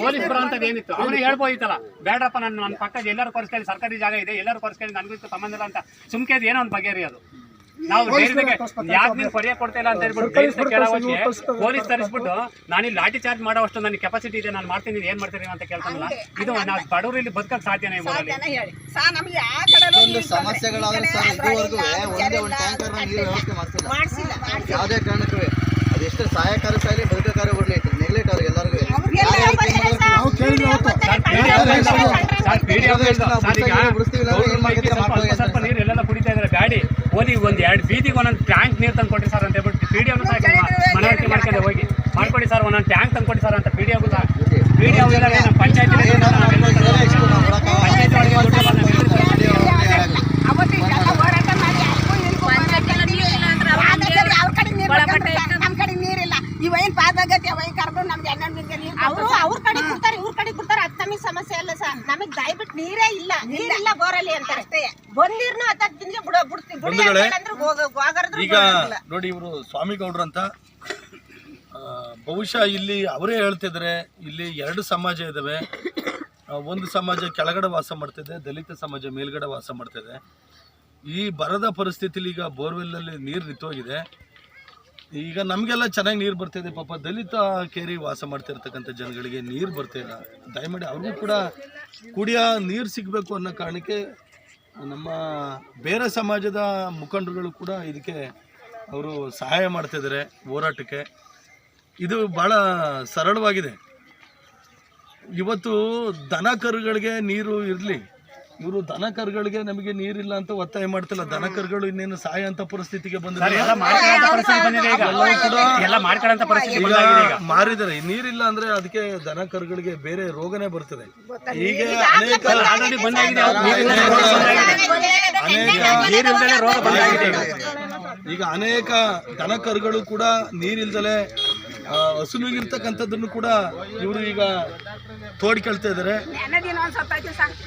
Police ಬರೋಂಥದ್ದು ಏನಿತ್ತು? ಅವನೇ ಹೇಳ್ಬೋದಿತ್ತಲ್ಲ? ಬೇಡ್ರಪ್ಪ ನನ್ನ ನನ್ನ ಪಕ್ಕದ ಎಲ್ಲರೂ ಕೊರಿಸ್ಕೊಳ್ಳಿ ಸರ್ಕಾರಿ ಜಾಗ ಇದೆ ಎಲ್ಲರೂ ಕೊರಿಸ್ಕೊಳ್ಳಿ ನನಗೂ ಇತ್ತು ಸಂಬಂಧ ಇಲ್ಲ ಅಂತ ಸುಮ್ಕೆ ಏನೋ ಒಂದು ರೀ ಅದು. ನಾವು ಯಾಕೆ ನೀವು ಪರಿಯ ಕೊಡ್ತಾ ಇಲ್ಲ ಅಂತ ಹೇಳ್ಬಿಟ್ಟು ಕೇಳೋಕ್ಕೆ ಪೊಲೀಸ್ ತರಿಸ್ಬಿಟ್ಟು ನಾನು ಇಲ್ಲಿ ಲಾಠಿ ಚಾರ್ಜ್ ಮಾಡೋಷ್ಟು ನನ್ನ ಕೆಪಾಸಿಟಿ ಇದೆ ನಾನು ಮಾಡ್ತೀನಿ ಏನ್ ಮಾಡ್ತೀನಿ ಅಂತ ಕೇಳ್ತಾನಲ್ಲ? ಇದು ನಾವು ಬಡವರು ಇಲ್ಲಿ ಬದುಕಕ್ಕೆ ಸಾಧ್ಯನೇ ಸಮಸ್ಯೆಗಳಾದ್ರೂ ಸರ್ ಇದುವರೆಗೂ ಒಂದೇ ಒಂದು ಟ್ಯಾಂಕರ್ ನೀರು ವ್ಯವಸ್ಥೆ ಮಾಡ್ತಿಲ್ಲ ಮಾಡಿಸಿಲ್ಲ ಯಾವುದೇ ಕಾರಣಕ್ಕೂ ಅದೆಷ್ಟು ಸಹಾಯಕಾರಿ ಸಾಲಿ ಬದುಕಕಾರಿ ನೆಗ್ಲೆಕ್ಟ್ ಅವ್ರಿಗೆ ಎಲ್ಲರಿಗೂ ಎಲ್ಲ ಹೇಳ್ತಾರೆ ಸರ್. ಸರ್ PDO ಸರ್ ಈಗ ಗೌರ್ಮೆಂಟ್ಗೆ ಸ್ವಲ್ಪ ನೀರು ಎಲ್ಲೆಲ್ಲ ಕುಡಿತಾ ಇದ್ದಾರೆ ಗಾಡಿ ಓದಿ ಒಂದ್ ಎರಡು ಬೀದಿಗೆ ಒಂದೊಂದು ಟ್ಯಾಂಕ್ ನೀರು ತಂದು ಕೊಡ್ರಿ ಸರ್ ಅಂತ ಹೇಳ್ಬಿಟ್ಟು ಪಿ ಡಿ ಸಾಕು ಮನವರಿಕೆ ಮಾಡ್ಕೊಂಡು ಹೋಗಿ ಮಾಡ್ಕೊಡಿ ಸರ್ ಒಂದೊಂದು ಟ್ಯಾಂಕ್ ತಂದು ಕೊಡಿ ಸರ್ ಅಂತ ಪಿ ಡಿ ಸಹ ಪಿ ಡಿ ನಮ್ಮ ಪಂಚಾಯತಿ ಪಂಚಾಯತ್ ಒಳಗೆ ನೀರಿಲ್ಲ ಬಂದು ನಿಲ್ಲಿಸಿ ಸರ್. ಅವತ್ತು ಇಷ್ಟೆಲ್ಲ ಮಾಡಿ ಅಲ್ಗೂ ಇಲ್ಗೂ ಆದ್ರೆ ಸರಿ ಅವ್ರ ಕಡೆ ನೀರಿಲ್ಲ ಬರ್ತಾರೆ ಸರ್, ನಮ್ ಕಡೆ ನೀರಿಲ್ಲ ಇವೈನ್ ಪಾದಗತಿ ಅವೈ ಕರ್ದು ನಮ್ಗೆ ಎಣ್ಣೆ ನೀರು ಅವರು ಅವ್ರ ಕಡೆ ಕೊಡ್ತಾರೆ ಅದ್ ನಮಗೆ ಸಮಸ್ಯೆ ಅಲ್ಲ ಸರ್ ನಮಗ್ ದಯವಿಟ್ಟು ನೀರೇ ಇಲ್ಲ. ನೀರಿಲ್ಲ ಬೋರಲ್ಲಿ ಅಂತ ಅಷ್ಟೇ. ಬಂದಿರ್ನು ತಿಂದ್ರೆ ಬಿಡ ಬಿಡ್ತೀವಿ ಬಂಧುಗಳೇ, ಈಗ ನೋಡಿ ಇವರು ಸ್ವಾಮಿಗೌಡ್ರು ಅಂತ. ಆ, ಬಹುಶಃ ಇಲ್ಲಿ ಅವರೇ ಹೇಳ್ತಿದ್ರೆ ಇಲ್ಲಿ ಎರಡು ಸಮಾಜ ಇದಾವೆ. ಆ, ಒಂದು ಸಮಾಜ ಕೆಳಗಡೆ ವಾಸ ಮಾಡ್ತಿದೆ ದಲಿತ ಸಮಾಜ ಮೇಲ್ಗಡೆ ವಾಸ ಮಾಡ್ತಿದೆ. ಈ ಬರದ ಪರಿಸ್ಥಿತಿಲಿ ಈಗ ಬೋರ್ವೆಲ್ಲಲ್ಲಿ ನೀರು ನಿಂತೋಗಿದೆ. ಈಗ ನಮಗೆಲ್ಲ ಚೆನ್ನಾಗಿ ನೀರು ಬರ್ತಿದೆ ಪಾಪ ದಲಿತ ಕೇರಿ ವಾಸ ಮಾಡ್ತಿರ್ತಕ್ಕಂಥ ಜನಗಳಿಗೆ ನೀರು ಬರ್ತಿಲ್ಲ ದಯಮಾಡಿ ಅವ್ರಿಗೂ ಕೂಡ ಕುಡಿಯೋ ನೀರು ಸಿಗಬೇಕು ಅನ್ನೋ ಕಾರಣಕ್ಕೆ ನಮ್ಮ ಬೇರೆ ಸಮಾಜದ ಮುಖಂಡರುಗಳು ಕೂಡ ಇದಕ್ಕೆ ಅವರು ಸಹಾಯ ಮಾಡ್ತಿದ್ದಾರೆ ಹೋರಾಟಕ್ಕೆ. ಇದು ಭಾಳ ಸರಳವಾಗಿದೆ. ಇವತ್ತು ದನ ಕರುಗಳಿಗೆ ನೀರು ಇರಲಿ ಇವರು ದನ ಕರುಗಳಿಗೆ ನಮಗೆ ನೀರಿಲ್ಲ ಅಂತ ಒತ್ತಾಯ ಮಾಡ್ತಿಲ್ಲ. ದನ ಕರುಗಳು ಇನ್ನೇನು ಸಹಾಯ ಅಂತ ಪರಿಸ್ಥಿತಿಗೆ ಬಂದಿದ್ದಾರೆ ಮಾರಿದ್ದಾರೆ. ನೀರಿಲ್ಲ ಅಂದ್ರೆ ಅದಕ್ಕೆ ದನ ಕರುಗಳಿಗೆ ಬೇರೆ ರೋಗನೇ ಬರ್ತದೆ. ಈಗ ಅನೇಕ ಅನೇಕ ನೀರಿಲ್ದಲೆ ರೋಗ ಬಂದಾಗಿದೆ ಈಗ. ಈಗ ಅನೇಕ ದನ ಕರುಗಳು ಕೂಡ ನೀರಿಲ್ದಲೆ ಹಸುವಿಗಿರ್ತಕ್ಕಂಥದ್ದನ್ನು ಕೂಡ ಇವರು ಈಗ ತೋಡ್ಕೊಳ್ತಾ ಇದ್ದಾರೆ.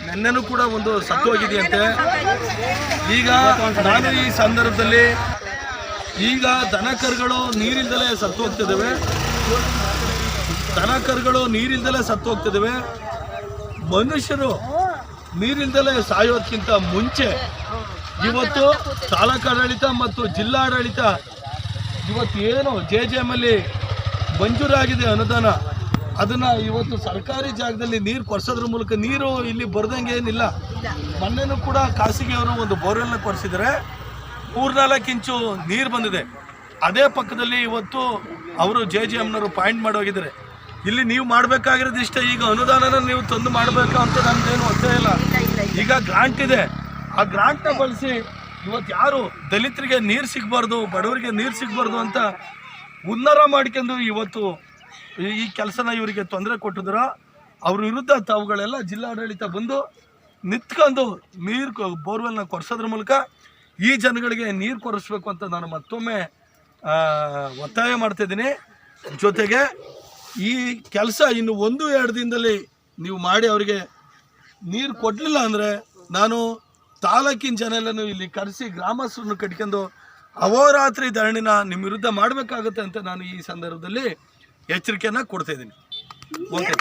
ನೆನ್ನೆನೂ ಕೂಡ ಒಂದು ಸತ್ತೋಗಿದೆಯಂತೆ ಈಗ ನಾನು ಈ ಸಂದರ್ಭದಲ್ಲಿ ಈಗ ದನ ಕರುಗಳು ನೀರಿಲ್ದಲೆ ಸತ್ತು ಹೋಗ್ತಿದ್ದಾವೆ ದನ ಕರುಗಳು ನೀರಿಲ್ದಲೆ ಸತ್ತು ಹೋಗ್ತಿದ್ದಾವೆ ಮನುಷ್ಯರು ನೀರಿಲ್ದಲೇ ಸಾಯೋದಕ್ಕಿಂತ ಮುಂಚೆ ಇವತ್ತು ತಾಲೂಕಾಡಳಿತ ಮತ್ತು ಜಿಲ್ಲಾಡಳಿತ ಇವತ್ತು ಏನು ಜೆ ಜೆ ಎಂ ಅಲ್ಲಿ ಮಂಜೂರಾಗಿದೆ ಅನುದಾನ. ಅದನ್ನ ಇವತ್ತು ಸರ್ಕಾರಿ ಜಾಗದಲ್ಲಿ ನೀರು ಕೊರ್ಸೋದ್ರ ಮೂಲಕ ನೀರು ಇಲ್ಲಿ ಬರ್ದಂಗೆ ಏನಿಲ್ಲ. ಮೊನ್ನೆನೂ ಕೂಡ ಖಾಸಗಿಯವರು ಒಂದು ಬೋರ್ವೆಲ್ನ ಕೊರೆಸಿದರೆ ಮೂರ್ನಾಲ್ಕು ಇಂಚು ನೀರು ಬಂದಿದೆ. ಅದೇ ಪಕ್ಕದಲ್ಲಿ ಇವತ್ತು ಅವರು ಜೆ ಜೆ ಎಮ್ನವರು ಪಾಯಿಂಟ್ ಮಾಡೋಗಿದ್ದಾರೆ. ಇಲ್ಲಿ ನೀವು ಮಾಡಬೇಕಾಗಿರೋದು ಇಷ್ಟ ಈಗ ಅನುದಾನನ ನೀವು ತಂದು ಮಾಡಬೇಕು ಅಂತ ನಮ್ದೇನು ಒತ್ತೇ ಇಲ್ಲ. ಈಗ ಗ್ರಾಂಟ್ ಇದೆ. ಆ ಗ್ರಾಂಟ್ನ ಬಳಸಿ ಇವತ್ತು ಯಾರು ದಲಿತರಿಗೆ ನೀರು ಸಿಗಬಾರ್ದು, ಬಡವರಿಗೆ ನೀರು ಸಿಗಬಾರ್ದು ಅಂತ ಉನ್ನಾರ ಮಾಡ್ಕೊಂಡು ಇವತ್ತು ಈ- ಕೆಲಸನ ಇವರಿಗೆ ತೊಂದರೆ ಕೊಟ್ಟಿದ್ರ, ಅವ್ರ ವಿರುದ್ಧ ತಾವುಗಳೆಲ್ಲ ಜಿಲ್ಲಾಡಳಿತ ಬಂದು ನಿಂತ್ಕೊಂಡು ನೀರು ಬೋರ್ವೆಲ್ನ ಕೊರೆಸೋದ್ರ ಮೂಲಕ ಈ ಜನಗಳಿಗೆ ನೀರು ಕೊರೆಸ್ಬೇಕು ಅಂತ ನಾನು ಮತ್ತೊಮ್ಮೆ ಒತ್ತಾಯ ಮಾಡ್ತಿದ್ದೀನಿ ಜೊತೆಗೆ ಈ ಕೆಲಸ ಇನ್ನು ಒಂದು, ಎರಡು ದಿನದಲ್ಲಿ ನೀವು ಮಾಡಿ ಅವರಿಗೆ ನೀರು ಕೊಡಲಿಲ್ಲ ಅಂದರೆ ನಾನು ತಾಲೂಕಿನ ಜನ ಇಲ್ಲಿ ಕರೆಸಿ ಗ್ರಾಮಸ್ಥರನ್ನು ಕಟ್ಕೊಂಡು ಅಹೋರಾತ್ರಿ ಧರಣಿನ ನಿಮ್ಮ ವಿರುದ್ಧ ಮಾಡಬೇಕಾಗುತ್ತೆ ಅಂತ ನಾನು ಈ ಸಂದರ್ಭದಲ್ಲಿ ಎಚ್ಚರಿಕೆಯನ್ನು ಕೊಡ್ತಾ ಇದ್ದೀನಿ. ಓಕೆ